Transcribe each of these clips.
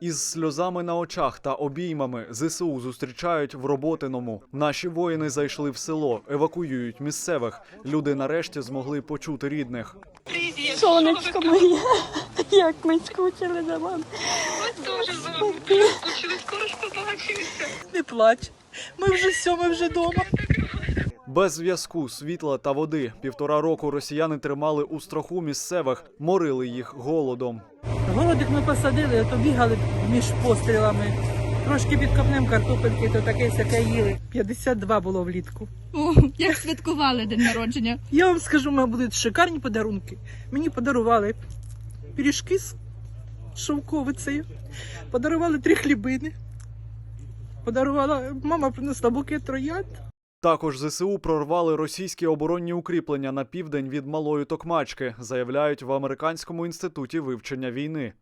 Із сльозами на очах та обіймами ЗСУ зустрічають в роботиному. Наші воїни зайшли в село, евакуюють місцевих. Люди нарешті змогли почути рідних. Сонечко моє, як ми скучили за вами. Дуже скучили, скоро ж побачимося. Не плач. Ми вже все, ми вже вдома. Без зв'язку, світла та води півтора року росіяни тримали у страху місцевих, морили їх голодом. Городик ми посадили, а то бігали між пострілами. Трошки під копнем картопельки, то таке сяке їли. 52 було влітку. О, як святкували день народження. Я вам скажу, у мене будуть шикарні подарунки. Мені подарували пиріжки з шовковицею, подарували три хлібини. Подарувала, мама принесла букет троянд. Також ЗСУ прорвали російські оборонні укріплення на південь від малої Токмачки, заявляють в американському інституті вивчення війни.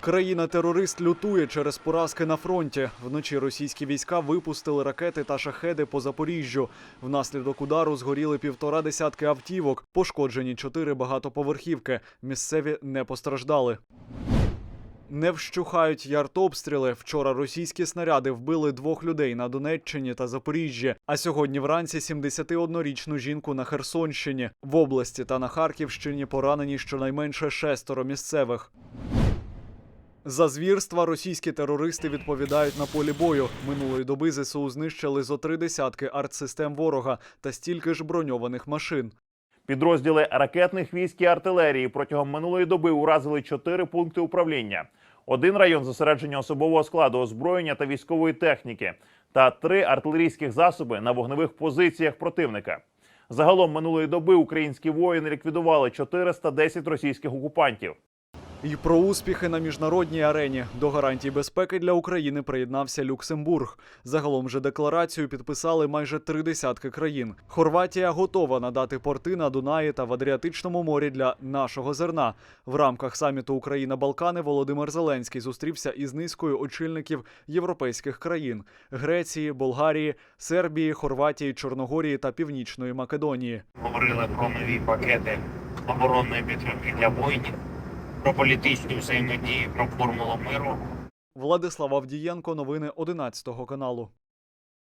Країна-терорист лютує через поразки на фронті. Вночі російські війська випустили ракети та шахеди по Запоріжжю. Внаслідок удару згоріли півтора десятки автівок, пошкоджені чотири багатоповерхівки. Місцеві не постраждали. Не вщухають яртобстріли. Вчора російські снаряди вбили двох людей на Донеччині та Запоріжжі. А сьогодні вранці 71-річну жінку на Херсонщині. В області та на Харківщині поранені щонайменше шестеро місцевих. За звірства російські терористи відповідають на полі бою. Минулої доби ЗСУ знищили зо три десятки артсистем ворога та стільки ж броньованих машин. Підрозділи ракетних військ і артилерії протягом минулої доби уразили чотири пункти управління, один район зосередження особового складу озброєння та військової техніки, та три артилерійських засоби на вогневих позиціях противника. Загалом минулої доби українські воїни ліквідували 410 російських окупантів. І про успіхи на міжнародній арені до гарантій безпеки для України приєднався Люксембург. Загалом же декларацію підписали майже три десятки країн. Хорватія готова надати порти на Дунаї та в Адріатичному морі для нашого зерна. В рамках саміту Україна-Балкани Володимир Зеленський зустрівся із низкою очільників європейських країн: Греції, Болгарії, Сербії, Хорватії, Чорногорії та Північної Македонії. говорили про нові пакети оборонної підтримки для воїнів, про політичні взаємодії, про формулу миру. Владислав Авдієнко, новини 11 каналу.